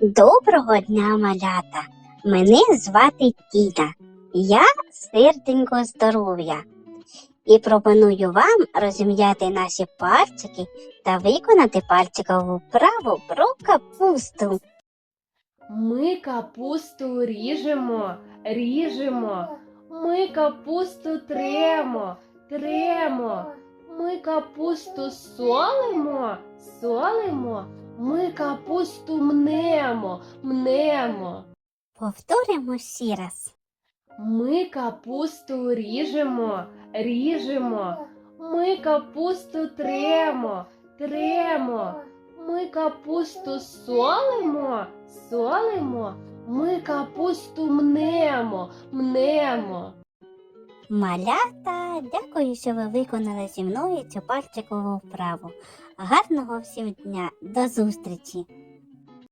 Доброго дня, малята! Мене звати Тіна. Я серденько здоров'я. І пропоную вам розім'яти наші пальчики та виконати пальчикову вправу про капусту. Ми капусту ріжемо, ріжемо. Ми капусту тремо, тремо. Ми капусту солимо, солимо. Ми капусту мнемо, мнемо. Повторимо ще раз. Ми капусту ріжемо, ріжемо. Ми капусту тремо, тремо. Ми капусту солимо, солимо. Ми капусту мнемо, мнемо. Малята, дякую, що ви виконали зі мною цю пальчикову вправу. Гарного всім дня, до зустрічі!